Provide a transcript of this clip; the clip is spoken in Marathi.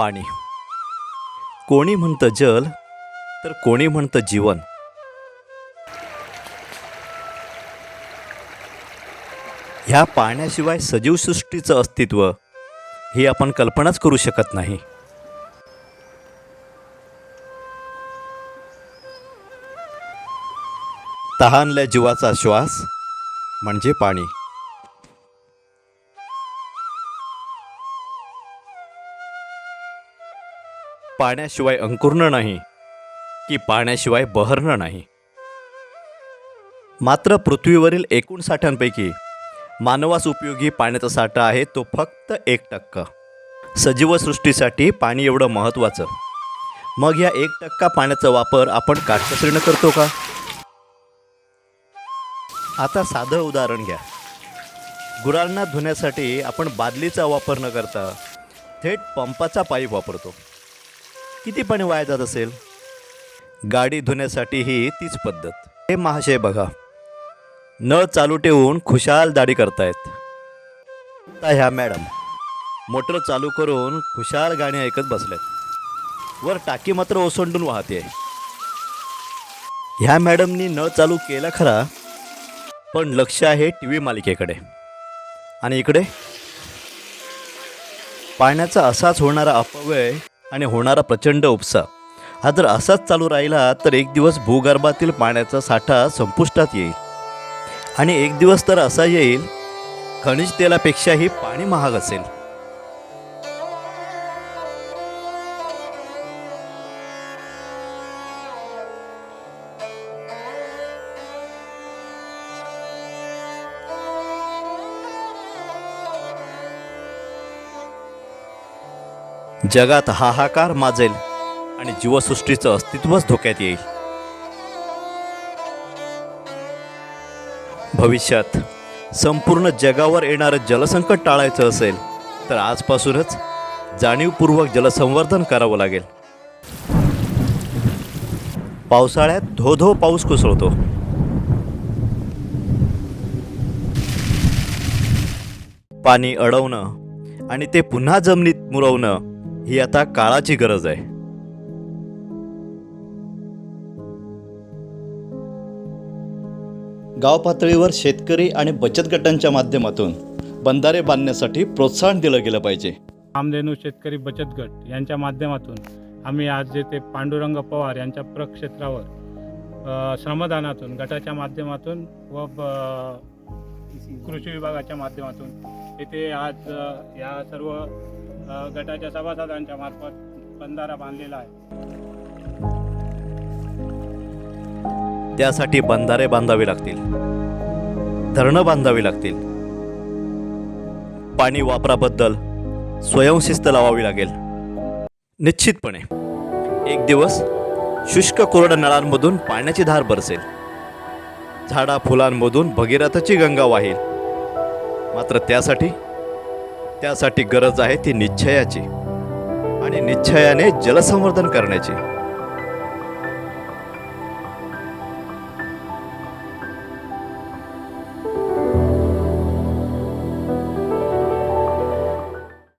पाणी. कोणी म्हणतं जल तर कोणी म्हणतं जीवन. ह्या पाण्याशिवाय सजीवसृष्टीचं अस्तित्व ही आपण कल्पनाच करू शकत नाही. तहानल्या जीवाचा श्वास म्हणजे पाणी. पाण्याशिवाय अंकुरणं नाही की पाण्याशिवाय बहरणं नाही. मात्र पृथ्वीवरील एकूण साठ्यांपैकी मानवास उपयोगी पाण्याचा साठा आहे तो फक्त एक टक्का. सजीवसृष्टीसाठी पाणी एवढं महत्त्वाचं. मग या एक टक्का पाण्याचा वापर आपण काटकसरीनं करतो का? आता साधं उदाहरण घ्या. गुरांना धुण्यासाठी आपण बादलीचा वापर न करता थेट पंपाचा पाईप वापरतो. किती पाणी वाया जात असेल गाडी धुण्यासाठीही तीच पद्धत. हे महाशय बघा नळ चालू ठेवून खुशाल दाढी करतायत. आता ह्या मॅडम मोटर चालू करून खुशाल गाणी ऐकत बसल्यात. वर टाकी मात्र ओसंडून वाहते. ह्या मॅडमनी नळ चालू केला खरा पण लक्ष आहे टी व्ही मालिकेकडे. आणि इकडे पाण्याचा असाच होणारा अपव्यय आणि होणारा प्रचंड उपसा. हा जर असाच चालू राहिला तर एक दिवस भूगर्भातील पाण्याचा साठा संपुष्टात येईल. आणि एक दिवस तर असा येईल खनिज तेलापेक्षाही पाणी महाग असेल. जगात हाहाकार माजेल आणि जीवसृष्टीचं अस्तित्वच धोक्यात येईल. भविष्यात संपूर्ण जगावर येणारं जलसंकट टाळायचं असेल तर आजपासूनच जाणीवपूर्वक जलसंवर्धन करावं लागेल. पावसाळ्यात धो धो पाऊस कोसळतो. पाणी अडवणं आणि ते पुन्हा जमिनीत मुरवणं ही आता काळाची गरज आहे. गाव पातळीवर शेतकरी आणि बचत गटांच्या माध्यमातून बंधारे बांधण्यासाठी प्रोत्साहन दिलं गेलं पाहिजे. कामधेनू शेतकरी बचत गट यांच्या माध्यमातून आम्ही आज येथे पांडुरंग पवार यांच्या प्रक्षेत्रावर श्रमदानातून गटाच्या माध्यमातून व कृषी विभागाच्या माध्यमातून येथे आज या सर्व गटाच्या सभासदांच्या मार्फत बंधारा बांधलेला आहे. त्यासाठी बंधारे बांधावे लागतील. धरणं बांधावी लागतील. पाणी वापराबद्दल स्वयंशिस्त लावावी लागेल. निश्चितपणे एक दिवस शुष्क कोरड नळांमधून पाण्याची धार बरसेल. झाडा फुलांमधून भगीरथाची गंगा वाहील. मात्र त्यासाठी त्यासाठी गरज आहे ती निश्चयाची आणि निश्चयाने जलसंवर्धन करण्याची.